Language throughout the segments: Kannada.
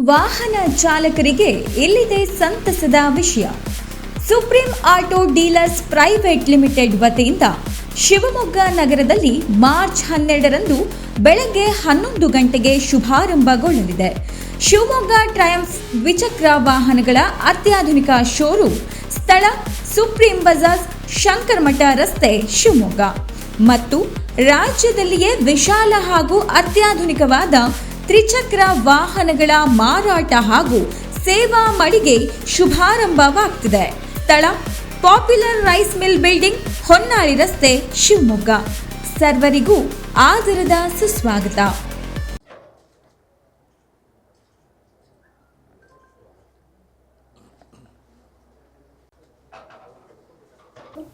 ವಾಹನ ಚಾಲಕರಿಗೆ ಇಲ್ಲಿದೆ ಸಂತಸದ ವಿಷಯ. Supreme Auto Dealers Private Limited ವತಿಯಿಂದ ಶಿವಮೊಗ್ಗ ನಗರದಲ್ಲಿ ಮಾರ್ಚ್ ಹನ್ನೆರಡರಂದು ಬೆಳಗ್ಗೆ ಹನ್ನೊಂದು ಗಂಟೆಗೆ ಶುಭಾರಂಭಗೊಳ್ಳಲಿದೆ. ಶಿವಮೊಗ್ಗ ಟ್ರಯಂಫ್ ದ್ವಿಚಕ್ರ ವಾಹನಗಳ ಅತ್ಯಾಧುನಿಕ ಶೋರೂಮ್ ಸ್ಥಳ ಸುಪ್ರೀಂ ಬಜಾರ್ ಶಂಕರಮಠ ರಸ್ತೆ ಶಿವಮೊಗ್ಗ. ಮತ್ತು ರಾಜ್ಯದಲ್ಲಿಯೇ ವಿಶಾಲ ಹಾಗೂ ಅತ್ಯಾಧುನಿಕವಾದ ತ್ರಿಚಕ್ರ ವಾಹನಗಳ ಮಾರಾಟ ಹಾಗೂ ಸೇವಾ ಮಳಿಗೆ ಶುಭಾರಂಭವಾಗ್ತಿದೆ. ಸ್ಥಳ Popular Rice Mill building, Honnali ರಸ್ತೆ, ಶಿವಮೊಗ್ಗ. ಸರ್ವರಿಗೂ ಆದರದ ಸುಸ್ವಾಗತ.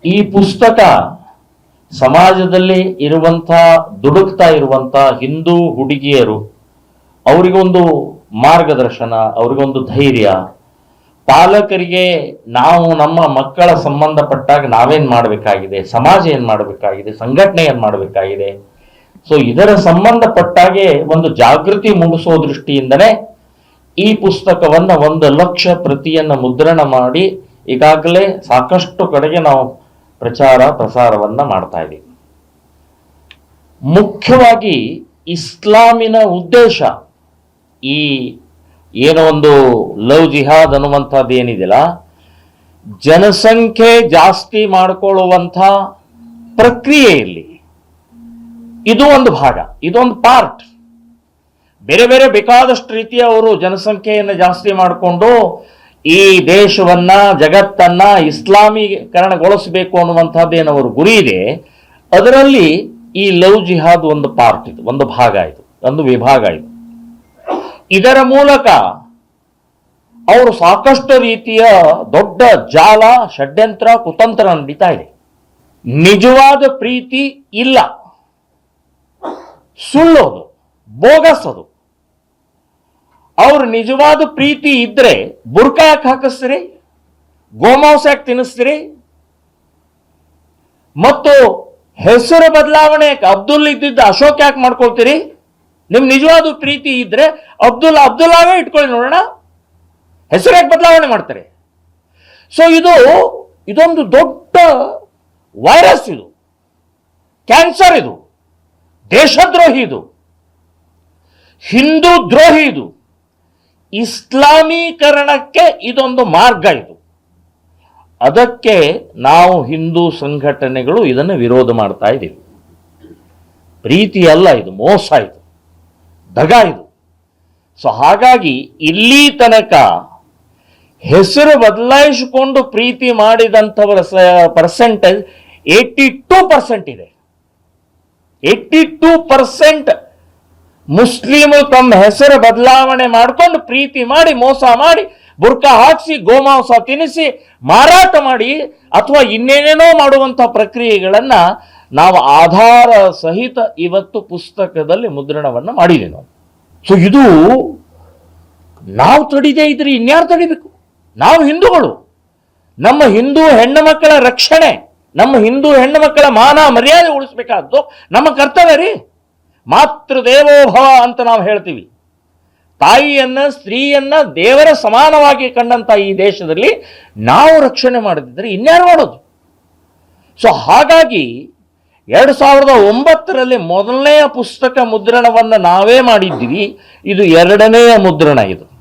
ಈ ಪುಸ್ತಕ ಸಮಾಜದಲ್ಲಿ ಇರುವಂತ ದುಡುಕ್ತಾ ಇರುವಂತಹ ಹಿಂದೂ ಹುಡುಗಿಯರು ಅವರಿಗೊಂದು ಮಾರ್ಗದರ್ಶನ, ಅವರಿಗೊಂದು ಧೈರ್ಯ. ಪಾಲಕರಿಗೆ ನಾವು ನಮ್ಮ ಮಕ್ಕಳ ಸಂಬಂಧಪಟ್ಟಾಗ ನಾವೇನ್ ಮಾಡಬೇಕಾಗಿದೆ? ಸಮಾಜ ಏನ್ ಮಾಡಬೇಕಾಗಿದೆ? ಸಂಘಟನೆ ಏನು ಮಾಡಬೇಕಾಗಿದೆ? ಸೊ ಇದರ ಸಂಬಂಧಪಟ್ಟಾಗೆ ಒಂದು ಜಾಗೃತಿ ಮೂಡಿಸೋ ದೃಷ್ಟಿಯಿಂದನೇ ಈ ಪುಸ್ತಕವನ್ನ ಒಂದು ಲಕ್ಷ ಪ್ರತಿಯನ್ನ ಮುದ್ರಣ ಮಾಡಿ ಈಗಾಗಲೇ ಸಾಕಷ್ಟು ಕಡೆಗೆ ನಾವು ಪ್ರಚಾರ ಪ್ರಸಾರವನ್ನ ಮಾಡ್ತಾ ಇದ್ದೀವಿ. ಮುಖ್ಯವಾಗಿ ಇಸ್ಲಾಮಿನ ಉದ್ದೇಶ. ಈ ಏನೋ ಒಂದು ಲವ್ ಜಿಹಾದ್ ಅನ್ನುವಂಥದ್ದು ಏನಿದೆಯಲ್ಲ, ಜನಸಂಖ್ಯೆ ಜಾಸ್ತಿ ಮಾಡಿಕೊಳ್ಳುವಂಥ ಪ್ರಕ್ರಿಯೆಯಲ್ಲಿ ಇದು ಒಂದು ಭಾಗ, ಇದೊಂದು ಪಾರ್ಟ್ ಬೇರೆ ಬೇರೆ ಬೇಕಾದಷ್ಟು ರೀತಿಯ ಅವರು ಜನಸಂಖ್ಯೆಯನ್ನು ಜಾಸ್ತಿ ಮಾಡಿಕೊಂಡು ಈ ದೇಶವನ್ನ, ಜಗತ್ತನ್ನ ಇಸ್ಲಾಮೀಕರಣಗೊಳಿಸಬೇಕು ಅನ್ನುವಂಥದ್ದು ಏನು ಅವ್ರ ಗುರಿ ಇದೆ. ಅದರಲ್ಲಿ ಈ ಲವ್ ಜಿಹಾದ್ ಒಂದು ಪಾರ್ಟ್ ಇದು, ಒಂದು ಭಾಗ ಇದು, ಒಂದು ವಿಭಾಗ ಇದು. ಇದರ ಮೂಲಕ ಅವರು ಸಾಕಷ್ಟು ರೀತಿಯ ದೊಡ್ಡ ಜಾಲ, ಷಡ್ಯಂತ್ರ ಕುತಂತ್ರ ನಡೀತಾ ಇದೆ. ನಿಜವಾದ ಪ್ರೀತಿ ಇಲ್ಲ. ಸುಳ್ಳೋದು, ಬೋಗಸೋದು. ಅವ್ರು ನಿಜವಾದ ಪ್ರೀತಿ ಇದ್ರೆ ಬುರ್ಕಾ ಯಾಕೆ ಹಾಕಿಸ್ತೀರಿ? ಗೋಮಾಂಸ ಯಾಕೆ ತಿನ್ನಿಸ್ತೀರಿ? ಮತ್ತು ಹೆಸರು ಬದಲಾವಣೆ ಅಬ್ದುಲ್ ಇದ್ದಿದ್ದ ಅಶೋಕ್ ಯಾಕೆ ಮಾಡ್ಕೊಳ್ತೀರಿ? ನಿಮ್ ನಿಜವಾದ ಪ್ರೀತಿ ಇದ್ರೆ ಅಬ್ದುಲ್ ಅಬ್ದುಲ್ಲಾವೇ ಇಟ್ಕೊಳ್ಳಿ ನೋಡೋಣ. ಹೆಸರು ಯಾಕೆ ಬದಲಾವಣೆ ಮಾಡ್ತಾರೆ? ಸೊ ಇದು, ಇದೊಂದು ದೊಡ್ಡ ವೈರಸ್ ಇದು. ಕ್ಯಾನ್ಸರ್ ಇದು. ದೇಶದ್ರೋಹಿ ಇದು. ಹಿಂದೂ ದ್ರೋಹಿ ಇದು. ಇಸ್ಲಾಮೀಕರಣಕ್ಕೆ ಇದೊಂದು ಮಾರ್ಗ ಇದು. ಅದಕ್ಕೆ ನಾವು ಹಿಂದೂ ಸಂಘಟನೆಗಳು ಇದನ್ನು ವಿರೋಧ ಮಾಡ್ತಾ ಇದ್ದೀವಿ ಪ್ರೀತಿ ಅಲ್ಲ ಇದು, ಮೋಸ ಇದು. ದಗ ಇದು. ಸೊ ಹಾಗಾಗಿ ಇಲ್ಲಿ ತನಕ ಹೆಸರು ಬದಲಾಯಿಸಿಕೊಂಡು ಪ್ರೀತಿ ಮಾಡಿದಂಥವರ ಪರ್ಸೆಂಟೇಜ್ ಏಯ್ಟಿ ಟೂ ಪರ್ಸೆಂಟ್ ಇದೆ. ಏಯ್ಟಿ ಟೂ ಪರ್ಸೆಂಟ್ ಮುಸ್ಲಿಮು ತಮ್ಮ ಹೆಸರು ಬದಲಾವಣೆ ಮಾಡ್ಕೊಂಡು ಪ್ರೀತಿ ಮಾಡಿ, ಮೋಸ ಮಾಡಿ ಬುರ್ಕ ಹಾಕಿಸಿ, ಗೋಮಾಂಸ ತಿನ್ನಿಸಿ ಮಾರಾಟ ಮಾಡಿ ಅಥವಾ ಇನ್ನೇನೇನೋ ಮಾಡುವಂಥ ಪ್ರಕ್ರಿಯೆಗಳನ್ನ ನಾವು ಆಧಾರ ಸಹಿತ ಇವತ್ತು ಪುಸ್ತಕದಲ್ಲಿ ಮುದ್ರಣವನ್ನು ಮಾಡಿದೆ ನಾವು. ಸೊ ಇದು ನಾವು ತಡಿದೇ ಇದ್ರೆ ಇನ್ಯಾರು ತಡಿಬೇಕು? ನಾವು ಹಿಂದೂಗಳು. ನಮ್ಮ ಹಿಂದೂ ಹೆಣ್ಣು ಮಕ್ಕಳ ರಕ್ಷಣೆ, ನಮ್ಮ ಹಿಂದೂ ಹೆಣ್ಣು ಮಕ್ಕಳ ಮಾನ ಮರ್ಯಾದೆ ಉಳಿಸ್ಬೇಕಾದ್ದು ನಮ್ಮ ಕರ್ತವ್ಯ ರೀ. ಮಾತೃ ದೇವೋಭವ ಅಂತ ನಾವು ಹೇಳ್ತೀವಿ. ತಾಯಿಯನ್ನ, ಸ್ತ್ರೀಯನ್ನ ದೇವರ ಸಮಾನವಾಗಿ ಕಂಡಂತ ಈ ದೇಶದಲ್ಲಿ ನಾವು ರಕ್ಷಣೆ ಮಾಡದಿದ್ರೆ ಇನ್ಯಾರು ಮಾಡೋದು? ಸೊ ಹಾಗಾಗಿ ಎರಡು ಸಾವಿರದ ಒಂಬತ್ತರಲ್ಲಿ ಮೊದಲನೆಯ ಪುಸ್ತಕ ಮುದ್ರಣವನ್ನು ನಾವೇ ಮಾಡಿದ್ದೀವಿ. ಇದು ಎರಡನೆಯ ಮುದ್ರಣ ಇದು.